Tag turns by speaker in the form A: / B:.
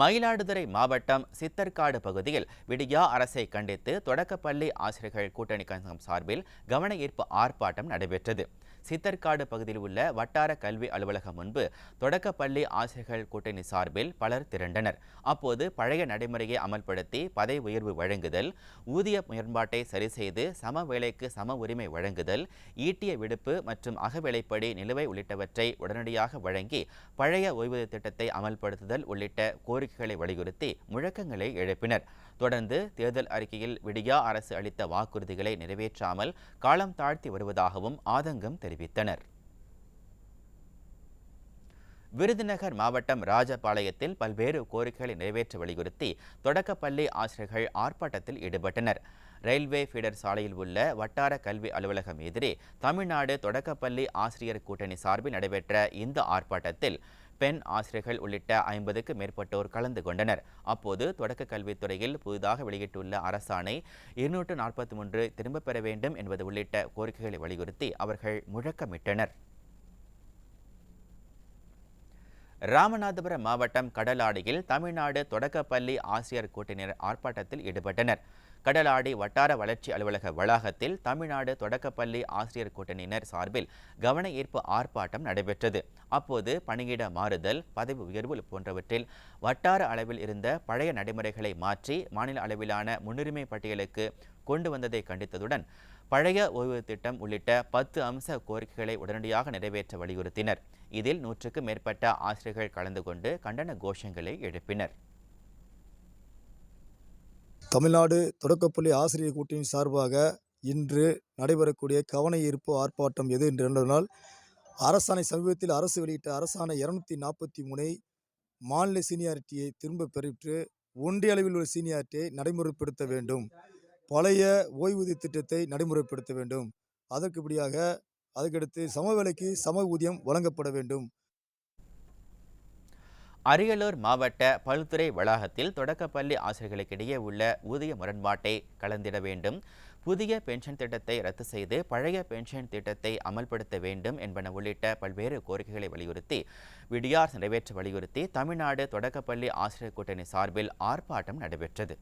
A: மயிலாடுதுறை மாவட்டம் சித்தர்காடு பகுதியில் விடியா அரசை கண்டித்து தொடக்கப்பள்ளி ஆசிரியர்கள் கூட்டணி கழகம் சார்பில் கவன ஈர்ப்பு ஆர்ப்பாட்டம் நடைபெற்றது. சித்தர்காடு பகுதியில் உள்ள வட்டார கல்வி அலுவலகம் முன்பு தொடக்கப்பள்ளி ஆசிரியர்கள் கூட்டணி சார்பில் பலர் திரண்டனர். அப்போது பழைய நடைமுறையை அமல்படுத்தி பதவி உயர்வு வழங்குதல் ஊதிய முரண்பாட்டை சரி செய்து சம வேலைக்கு சம உரிமை வழங்குதல் ஈட்டிய விடுப்பு மற்றும் அகவிலைப்படி நிலுவை உள்ளிட்டவற்றை உடனடியாக வழங்கி பழைய ஓய்வூதிய திட்டத்தை அமல்படுத்துதல் உள்ளிட்ட கோரிக்கைகளை வலியுறுத்தி முழக்கங்களை எழுப்பினர். தொடர்ந்து தேர்தல் அறிக்கையில் விடியா அரசு அளித்த வாக்குறுதிகளை நிறைவேற்றாமல் காலம் தாழ்த்தி வருவதாகவும் ஆதங்கம் தெரிவித்தனர் விருதுநகர் மாவட்டம் ராஜபாளையத்தில் பல்வேறு கோரிக்கைகளை நிறைவேற்ற வலியுறுத்தி தொடக்கப்பள்ளி ஆசிரியர்கள் ஆர்ப்பாட்டத்தில் ஈடுபட்டனர். ரயில்வே ஃபீடர் சாலையில் உள்ள வட்டார கல்வி அலுவலகம் எதிரே தமிழ்நாடு தொடக்கப்பள்ளி ஆசிரியர் கூட்டணி சார்பில் நடைபெற்ற இந்த ஆர்ப்பாட்டத்தில் பெண் ஆசிரியர்கள் உள்ளிட்ட ஐம்பதுக்கு மேற்பட்டோர் கலந்து கொண்டனர். அப்போது தொடக்க கல்வித்துறையில் புதிதாக வெளியிட்டுள்ள அரசாணை இருநூற்று நாற்பத்தி மூன்று திரும்பப் பெற வேண்டும் என்பது உள்ளிட்ட கோரிக்கைகளை வலியுறுத்தி அவர்கள் முழக்கமிட்டனர். ராமநாதபுரம் மாவட்டம் கடலாடியில் தமிழ்நாடு தொடக்கப்பள்ளி ஆசிரியர் கூட்டணியினர் ஆர்ப்பாட்டத்தில் ஈடுபட்டனர். கடலாடி வட்டார வளர்ச்சி அலுவலக வளாகத்தில் தமிழ்நாடு தொடக்கப்பள்ளி ஆசிரியர் கூட்டணியினர் சார்பில் கவன ஈர்ப்பு ஆர்ப்பாட்டம் நடைபெற்றது. அப்போது பணியிட மாறுதல் பதவி உயர்வு போன்றவற்றில் வட்டார அளவில் இருந்த பழைய நடைமுறைகளை மாற்றி மாநில அளவிலான முன்னுரிமை பட்டியலுக்கு கொண்டு வந்ததை கண்டித்ததுடன் பழைய ஓய்வு திட்டம் உள்ளிட்ட பத்து அம்ச கோரிக்கைகளை உடனடியாக நிறைவேற்ற வலியுறுத்தினர். இதில் நூற்றுக்கு மேற்பட்ட ஆசிரியர்கள் கலந்து கொண்டு கண்டன கோஷங்களை எழுப்பினர்.
B: தமிழ்நாடு தொடக்கப்பள்ளி ஆசிரியர் கூட்டணி சார்பாக இன்று நடைபெறக்கூடிய கவன ஈர்ப்பு ஆர்ப்பாட்டம் எது என்று என்றால் அரசாணை சமீபத்தில் அரசு வெளியிட்ட அரசாணை இரநூத்தி நாற்பத்தி மூணை மாநில சீனியாரிட்டியை திரும்ப பெற்று ஒன்றிய அளவில் உள்ள சீனியாரிட்டியை நடைமுறைப்படுத்த வேண்டும். பழைய ஓய்வூதிய திட்டத்தை நடைமுறைப்படுத்த வேண்டும். அதற்குபடியாக அதுக்கடுத்து சம வேலைக்கு சம ஊதியம் வழங்கப்பட வேண்டும்.
A: அரியலூர் மாவட்ட பல்துறை வளாகத்தில் தொடக்கப்பள்ளி ஆசிரியர்களுக்கிடையே உள்ள ஊதிய முரண்பாட்டை கலந்திட வேண்டும். புதிய பென்ஷன் திட்டத்தை ரத்து செய்து பழைய பென்ஷன் திட்டத்தை அமல்படுத்த வேண்டும் என்பன உள்ளிட்ட பல்வேறு கோரிக்கைகளை வலியுறுத்தி விடியார் நிறைவேற்ற வலியுறுத்தி தமிழ்நாடு தொடக்கப்பள்ளி ஆசிரியர் கூட்டணி சார்பில் ஆர்ப்பாட்டம் நடைபெற்றது.